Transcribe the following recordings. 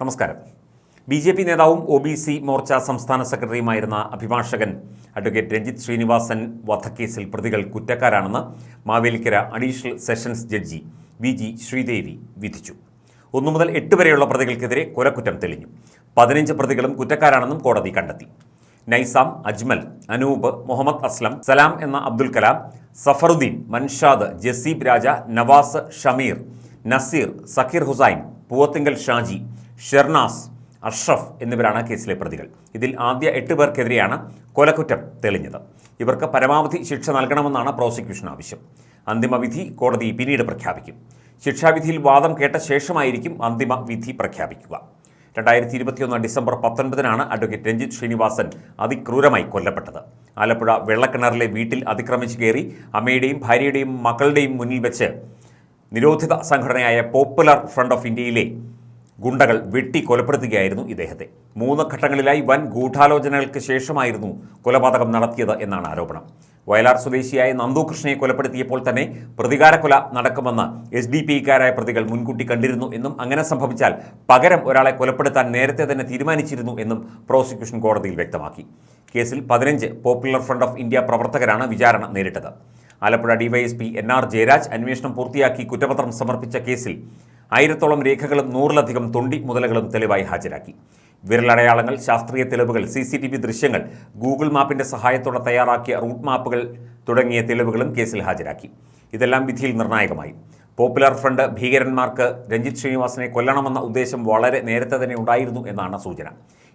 നമസ്കാരം. B J P നേതാവും O B C Morcha സംസ്ഥാന സെക്രട്ടറിയുമായിരുന്ന അഭിഭാഷകൻ അഡ്വക്കേറ്റ് രഞ്ജിത്ത് ശ്രീനിവാസൻ വധക്കേസിൽ പ്രതികൾ കുറ്റക്കാരാണെന്ന് Mavelikkara additional sessions judge V G Sreedevi വിധിച്ചു. ഒന്നു മുതൽ എട്ട് വരെയുള്ള പ്രതികൾക്കെതിരെ കൊലക്കുറ്റം തെളിഞ്ഞു. പതിനഞ്ച് പ്രതികളും കുറ്റക്കാരാണെന്നും കോടതി കണ്ടെത്തി. നൈസാം അജ്മൽ അനൂപ് മുഹമ്മദ് അസ്ലം സലാം എന്ന അബ്ദുൽ കലാം സഫറുദ്ദീൻ മൻഷാദ് ജസീബ് രാജ നവാസ് ഷമീർ നസീർ സക്കീർ ഹുസൈൻ പൂവത്തിങ്കൽ ഷാജി ഷെർനാസ് അഷ്റഫ് എന്നിവരാണ് കേസിലെ പ്രതികൾ. ഇതിൽ ആദ്യ എട്ട് പേർക്കെതിരെയാണ് കൊലക്കുറ്റം തെളിഞ്ഞത്. ഇവർക്ക് പരമാവധി ശിക്ഷ നൽകണമെന്നാണ് പ്രോസിക്യൂഷൻ ആവശ്യം. അന്തിമവിധി കോടതി പിന്നീട് പ്രഖ്യാപിക്കും. ശിക്ഷാവിധിയിൽ വാദം കേട്ട ശേഷമായിരിക്കും അന്തിമ വിധി പ്രഖ്യാപിക്കുക. രണ്ടായിരത്തി ഇരുപത്തിയൊന്ന് ഡിസംബർ പത്തൊൻപതിനാണ് അഡ്വക്കേറ്റ് രഞ്ജിത്ത് ശ്രീനിവാസൻ അതിക്രൂരമായി കൊല്ലപ്പെട്ടത്. ആലപ്പുഴ വെള്ളക്കിണറിലെ വീട്ടിൽ അതിക്രമിച്ച് കയറി അമ്മയുടെയും ഭാര്യയുടെയും മക്കളുടെയും മുന്നിൽ വെച്ച് നിരോധിത സംഘടനയായ പോപ്പുലർ ഫ്രണ്ട് ഓഫ് ഇന്ത്യയിലെ ഗുണ്ടകൾ വെട്ടി കൊലപ്പെടുത്തുകയായിരുന്നു ഇദ്ദേഹത്തെ. മൂന്ന് ഘട്ടങ്ങളിലായി വൻ ഗൂഢാലോചനകൾക്ക് ശേഷമായിരുന്നു കൊലപാതകം നടത്തിയത് എന്നാണ് ആരോപണം. വയലാർ സ്വദേശിയായ നന്ദു കൃഷ്ണയെ കൊലപ്പെടുത്തിയപ്പോൾ തന്നെ പ്രതികാരക്കൊല നടക്കുമെന്ന് എസ് ഡി പി ഇക്കാരായ പ്രതികൾ മുൻകൂട്ടി കണ്ടിരുന്നു എന്നും അങ്ങനെ സംഭവിച്ചാൽ പകരം ഒരാളെ കൊലപ്പെടുത്താൻ നേരത്തെ തന്നെ തീരുമാനിച്ചിരുന്നു എന്നും പ്രോസിക്യൂഷൻ കോടതിയിൽ വ്യക്തമാക്കി. കേസിൽ പതിനഞ്ച് പോപ്പുലർ ഫ്രണ്ട് ഓഫ് ഇന്ത്യ പ്രവർത്തകരാണ് വിചാരണ നേരിട്ടത്. Alappuzha DYSP N R Jayaraj അന്വേഷണം പൂർത്തിയാക്കി കുറ്റപത്രം സമർപ്പിച്ച കേസിൽ ആയിരത്തോളം രേഖകളും നൂറിലധികം തൊണ്ടി മുതലകളും തെളിവായി ഹാജരാക്കി. വിരലടയാളങ്ങൾ ശാസ്ത്രീയ തെളിവുകൾ സി സി ടി വി ദൃശ്യങ്ങൾ ഗൂഗിൾ മാപ്പിന്റെ സഹായത്തോടെ തയ്യാറാക്കിയ റൂട്ട് മാപ്പുകൾ തുടങ്ങിയ തെളിവുകളും കേസിൽ ഹാജരാക്കി. ഇതെല്ലാം വിധിയിൽ നിർണായകമായി. പോപ്പുലർ ഫ്രണ്ട് ഭീകരന്മാർക്ക് രഞ്ജിത് ശ്രീനിവാസനെ കൊല്ലണമെന്ന ഉദ്ദേശം വളരെ നേരത്തെ തന്നെ ഉണ്ടായിരുന്നു എന്നാണ് സൂചന.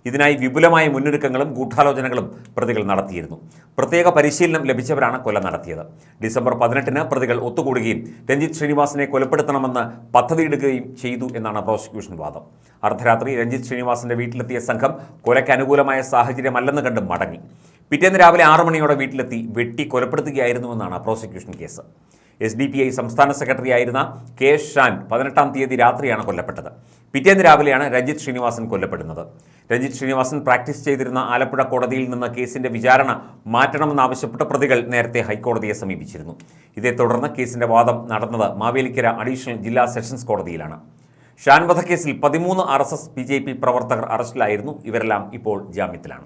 ഇതിനായി വിപുലമായ മുന്നൊരുക്കങ്ങളും ഗൂഢാലോചനകളും പ്രതികൾ നടത്തിയിരുന്നു. പ്രത്യേക പരിശീലനം ലഭിച്ചവരാണ് കൊല നടത്തിയത്. ഡിസംബർ പതിനെട്ടിന് പ്രതികൾ ഒത്തുകൂടുകയും രഞ്ജിത് ശ്രീനിവാസനെ കൊലപ്പെടുത്തണമെന്ന് പദ്ധതിയിടുകയും ചെയ്തു എന്നാണ് പ്രോസിക്യൂഷൻ വാദം. അർദ്ധരാത്രി രഞ്ജിത് ശ്രീനിവാസന്റെ വീട്ടിലെത്തിയ സംഘം കൊലയ്ക്ക് അനുകൂലമായ സാഹചര്യമല്ലെന്ന് കണ്ട് മടങ്ങി. പിറ്റേന്ന് രാവിലെ ആറു മണിയോടെ വീട്ടിലെത്തി വെട്ടി കൊലപ്പെടുത്തുകയായിരുന്നുവെന്നാണ് prosecution case. S D P I സംസ്ഥാന സെക്രട്ടറി ആയിരുന്ന കെ ഷാൻ പതിനെട്ടാം തീയതി രാത്രിയാണ് കൊല്ലപ്പെട്ടത്. പിറ്റേന്ന് രാവിലെയാണ് രഞ്ജിത്ത് ശ്രീനിവാസൻ കൊല്ലപ്പെടുന്നത്. രഞ്ജിത്ത് ശ്രീനിവാസൻ പ്രാക്ടീസ് ചെയ്തിരുന്ന ആലപ്പുഴ കോടതിയിൽ നിന്ന് കേസിന്റെ വിചാരണ മാറ്റണമെന്നാവശ്യപ്പെട്ട പ്രതികൾ നേരത്തെ ഹൈക്കോടതിയെ സമീപിച്ചിരുന്നു. ഇതേ തുടർന്ന് കേസിന്റെ വാദം നടന്നത് മാവേലിക്കര അഡീഷണൽ ജില്ലാ സെഷൻസ് കോടതിയിലാണ്. ഷാൻ വധക്കേസിൽ പതിമൂന്ന് R S S B J P പ്രവർത്തകർ അറസ്റ്റിലായിരുന്നു. ഇവരെല്ലാം ഇപ്പോൾ ജാമ്യത്തിലാണ്.